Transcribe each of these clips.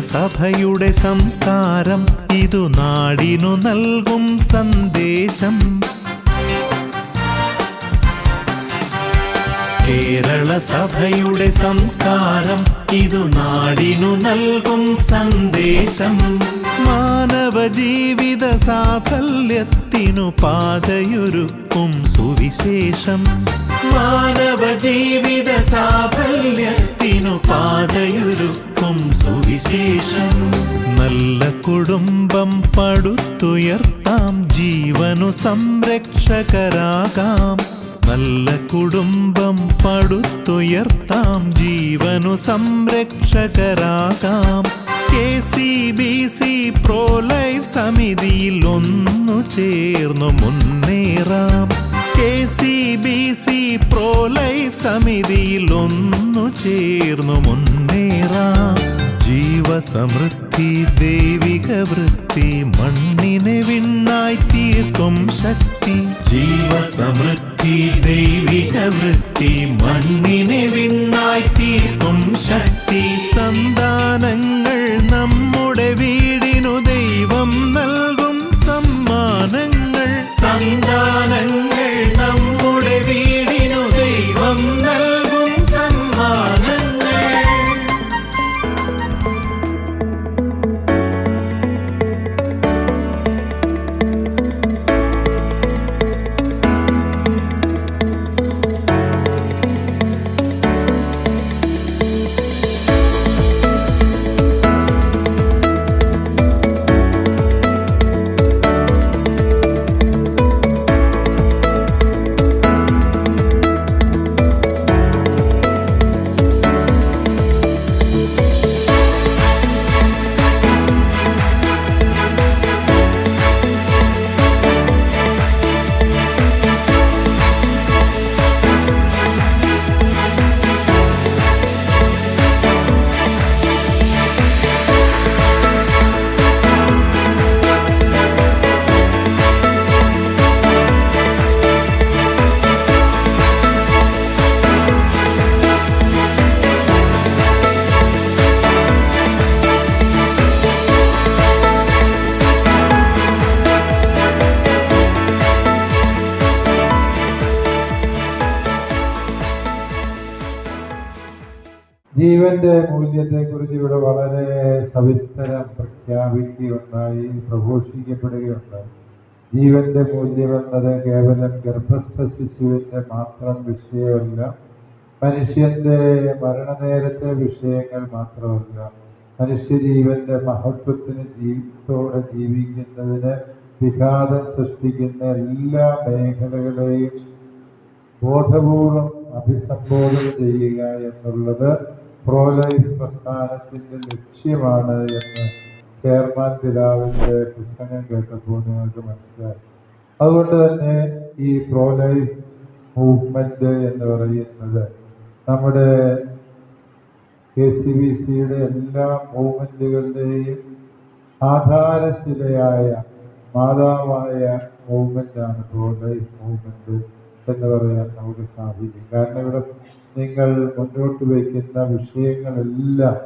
സഭയുടെ സംസ്കാരം ഇതു നാടിനു നൽകും സന്ദേശം. കേരള സഭയുടെ സംസ്കാരം ഇതു നാടിനു നൽകും സന്ദേശം. മാനവ ജീവിത സാഫല്യത്തിനു പാതയൊരുക്കും സുവിശേഷം. മാനവ ജീവിത സാഫല്യത്തിനു പാതയൊരുക്കും സുവിശേഷം. നല്ല കുടുംബം പടുത്തുയർത്താം ജീവനു സംരക്ഷകരാകാം. നല്ല കുടുംബം പടുത്തുയർത്താം ജീവനു സംരക്ഷകരാകാം. K C B C pro life സമിതിയിൽ ഒന്നു ചേർന്നു മുന്നേറാം. K C B C pro life സമിതിയിൽ ഒന്നു ചേർന്നു മുന്നേറാം. ജീവസമൃദ്ധി ദൈവിക വൃത്തി മണ്ണിനെ വിണ്ണായി തീർക്കും ശക്തി. ജീവസമൃദ്ധി ദൈവിക വൃത്തി മണ്ണിനെ വിണ്ണായി തീർക്കും ശക്തി. സന്താനങ്ങൾ നമ്മുടെ വീടിനു ദൈവം നൽകും സമ്മാനങ്ങൾ. സന്താനങ്ങൾ ജീവന്റെ മൂല്യത്തെക്കുറിച്ച് ഇവിടെ വളരെ സവിസ്തരം പ്രഖ്യാപിക്കുകയുണ്ടായി പ്രഘോഷിക്കപ്പെടുകയുണ്ടായി ജീവന്റെ മൂല്യം എന്നത് കേവലം ഗർഭസ്ഥ ശിശുവിന്റെ മാത്രം വിഷയമല്ല മനുഷ്യന്റെ മരണനേരത്തെ വിഷയങ്ങൾ മാത്രമല്ല. മനുഷ്യജീവന്റെ മഹത്വത്തിന് ജീവിതത്തോടെ ജീവിക്കുന്നതിന് വിഘാതം സൃഷ്ടിക്കുന്ന എല്ലാ മേഖലകളെയും ബോധപൂർവം അഭിസംബോധന ചെയ്യുക എന്നുള്ളത് പ്രോ ലൈഫ് ലക്ഷ്യമാണ് എന്ന് ചെയർമാൻ പിതാവിന്റെ പുസ്തകം കേട്ടപ്പോൾ നിങ്ങൾക്ക് മനസ്സിലായി. അതുകൊണ്ട് തന്നെ ഈ പ്രോ ലൈഫ് മൂവ്മെന്റ് എന്ന് പറയുന്നത് നമ്മുടെ കെ സി ബി സിയുടെ എല്ലാ മൂവ്മെന്റുകളുടെയും ആധാരശിലയായ മാതാവായ മൂവ്മെന്റാണ് പ്രോ ലൈഫ് മൂവ്മെന്റ് എന്ന് പറയാൻ നമുക്ക് സാധിക്കും. കാരണം ഇവിടെ നിങ്ങൾ മുന്നോട്ട് വയ്ക്കുന്ന വിഷയങ്ങളെല്ലാം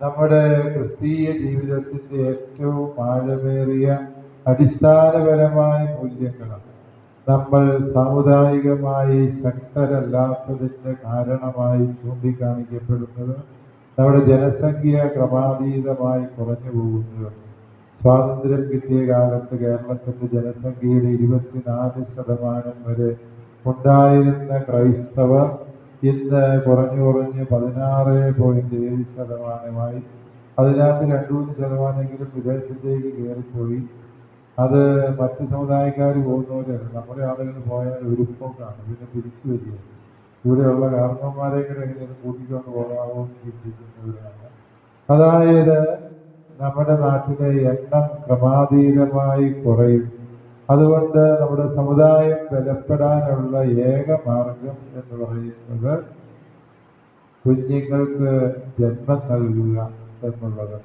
നമ്മുടെ ക്രിസ്തീയ ജീവിതത്തിന്റെ ഏറ്റവും ആഴമേറിയ അടിസ്ഥാനപരമായ മൂല്യങ്ങളാണ്. നമ്മൾ സാമുദായികമായി ശക്തരല്ലാത്തതിന്റെ കാരണമായി ചൂണ്ടിക്കാണിക്കപ്പെടുന്നത് നമ്മുടെ ജനസംഖ്യ ക്രമാതീതമായി കുറഞ്ഞു പോകുന്നത്. സ്വാതന്ത്ര്യം കിട്ടിയ കാലത്ത് കേരളത്തിന്റെ ജനസംഖ്യയുടെ ഇരുപത്തിനാല് ശതമാനം വരെ ഉണ്ടായിരുന്ന ക്രൈസ്തവർ ഇന്ന് കുറഞ്ഞു കുറഞ്ഞ് പതിനാറ് പോയിന്റ് ഏഴ് ശതമാനമായി. അതിനകത്ത് രണ്ടു മൂന്ന് ശതമാനമെങ്കിലും വിദേശത്തേക്ക് കയറിപ്പോയി. അത് മറ്റ് സമുദായക്കാർ പോകുന്നവരല്ല നമ്മുടെ ആളുകൾ പോയാൽ ഒരുക്കമാണ് പിന്നെ തിരിച്ചു വരിക. ഇവിടെയുള്ള കാരണവന്മാരെ കൂടെ എങ്ങനെ കൂട്ടിക്കൊണ്ട് പോകാമോ എന്ന് ചിന്തിക്കുന്നവരാണ്. അതായത് നമ്മുടെ നാട്ടിലെ എണ്ണം ക്രമാതീതമായി കുറയും അതുകൊണ്ട് നമ്മുടെ സമുദായം ബലപ്പെടാനുള്ള ഏക മാർഗം എന്ന് പറയുന്നത് കുഞ്ഞുങ്ങൾക്ക് ജന്മം നൽകുക എന്നുള്ളത്.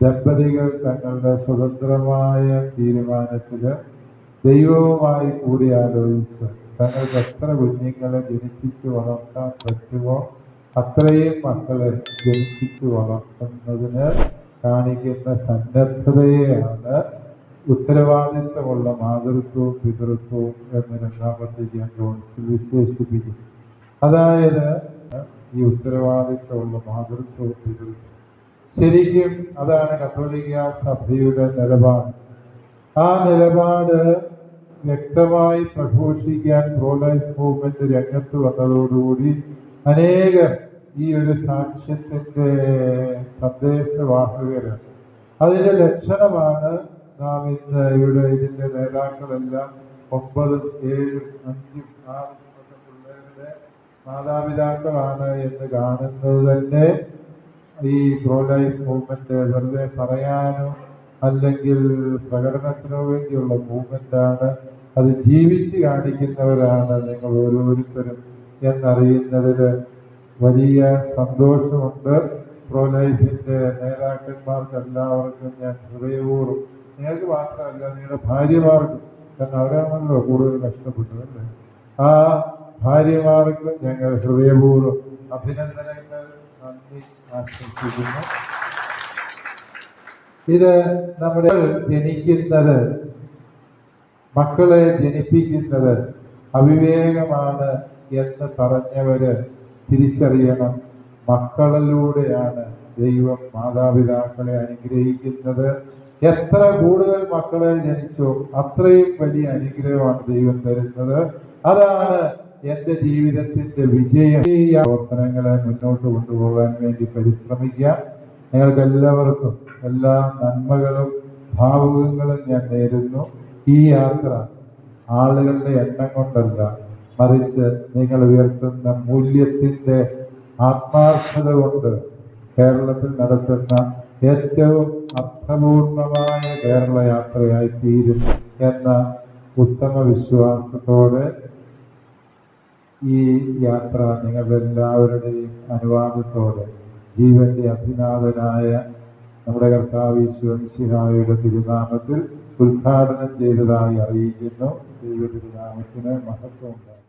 ദമ്പതികൾ തങ്ങളുടെ സ്വതന്ത്രമായ തീരുമാനത്തിൽ ദൈവവുമായി കൂടി ആലോചിച്ച് തങ്ങൾക്ക് എത്ര കുഞ്ഞുങ്ങളെ ജനിപ്പിച്ച് വളർത്താൻ പറ്റുമോ അത്രയും മക്കളെ ജനിപ്പിച്ചു വളർത്തുന്നതിന് കാണിക്കുന്ന സന്നദ്ധതയെയാണ് ഉത്തരവാദിത്തമുള്ള മാതൃത്വവും പിതൃത്വവും എന്ന് രണ്ടാമത്തെ ഞാൻ ജോൺസിൽ വിശേഷിപ്പിക്കും അതായത് ഈ ഉത്തരവാദിത്തമുള്ള മാതൃത്വവും പിതൃത്വവും. ശരിക്കും അതാണ് കത്തോലിക്ക സഭയുടെ നിലപാട്. ആ നിലപാട് വ്യക്തമായി പ്രഘോഷിക്കാൻ പ്രോലൈഫ് മൂവ്മെന്റ് രംഗത്ത് വന്നതോടുകൂടി അനേകം ഈ ഒരു സാക്ഷ്യത്തിന്റെ സന്ദേശവാഹകര് അതിന്റെ ലക്ഷണമാണ് നാം ഇന്ന് ഇവിടെ ഇതിന്റെ നേതാക്കളെല്ലാം ഒമ്പതും ഏഴും അഞ്ചും ആറും പിള്ളേരുടെ മാതാപിതാക്കളാണ് എന്ന് കാണുന്നത് തന്നെ. ഈ പ്രോ ലൈഫ് മൂവ്മെന്റ് വെറുതെ പറയാനോ അല്ലെങ്കിൽ പ്രകടനത്തിനോ വേണ്ടിയുള്ള മൂവ്മെന്റ് ആണ്. അത് ജീവിച്ച് കാണിക്കുന്നവരാണ് നിങ്ങൾ ഓരോരുത്തരും എന്നറിയുന്നതിൽ വലിയ സന്തോഷമുണ്ട്. പ്രോ ലൈഫിന്റെ നേതാക്കന്മാർക്ക് എല്ലാവർക്കും ഞാൻ ഹൃദയപൂർവം നിങ്ങൾക്ക് മാത്രമല്ല നിങ്ങളുടെ ഭാര്യമാർക്കും കാരണം അവരാണല്ലോ കൂടുതൽ കഷ്ടപ്പെട്ടത് അല്ലേ? ആ ഭാര്യമാർക്ക് ഞങ്ങൾ ഹൃദയപൂർവം അഭിനന്ദനങ്ങൾ നന്ദി ആശംസിക്കുന്നു. ഇത് നമ്മുടെ ജനിക്കുന്നത് മക്കളെ ജനിപ്പിക്കുന്നത് അവിവേകമാണ് എന്ന് പറഞ്ഞവര് തിരിച്ചറിയണം. മക്കളിലൂടെയാണ് ദൈവം മാതാപിതാക്കളെ അനുഗ്രഹിക്കുന്നത്. എത്ര കൂടുതൽ മക്കളെ ജനിച്ചോ അത്രയും വലിയ അനുഗ്രഹമാണ് ദൈവം തരുന്നത്. അതാണ് എന്റെ ജീവിതത്തിന്റെ വിജയം. ഈ പ്രവർത്തനങ്ങളെ മുന്നോട്ട് കൊണ്ടുപോകാൻ വേണ്ടി പരിശ്രമിക്കുക. നിങ്ങൾക്ക് എല്ലാവർക്കും എല്ലാ നന്മകളും ഭാവുകങ്ങളും ഞാൻ നേരുന്നു. ഈ യാത്ര ആളുകളുടെ എണ്ണം കൊണ്ടല്ല മറിച്ച് നിങ്ങൾ ഉയർത്തുന്ന മൂല്യത്തിന്റെ ആത്മാർത്ഥത കൊണ്ട് കേരളത്തിൽ നടത്തുന്ന ഏറ്റവും അർത്ഥപൂർണമായ കേരള യാത്രയായി തീരും എന്ന ഉത്തമ വിശ്വാസത്തോടെ ഈ യാത്ര നിങ്ങളെല്ലാവരുടെയും അനുവാദത്തോടെ ജീവന്റെ അഭിനാഥനായ നമ്മുടെ കർത്താവ് ഈശ്വരൻസിഹായുടെ തിരുനാമത്തിൽ ഉദ്ഘാടനം ചെയ്തതായി അറിയിക്കുന്നു. ദൈവ തിരുനാമത്തിന് മഹത്വം ഉണ്ടാകും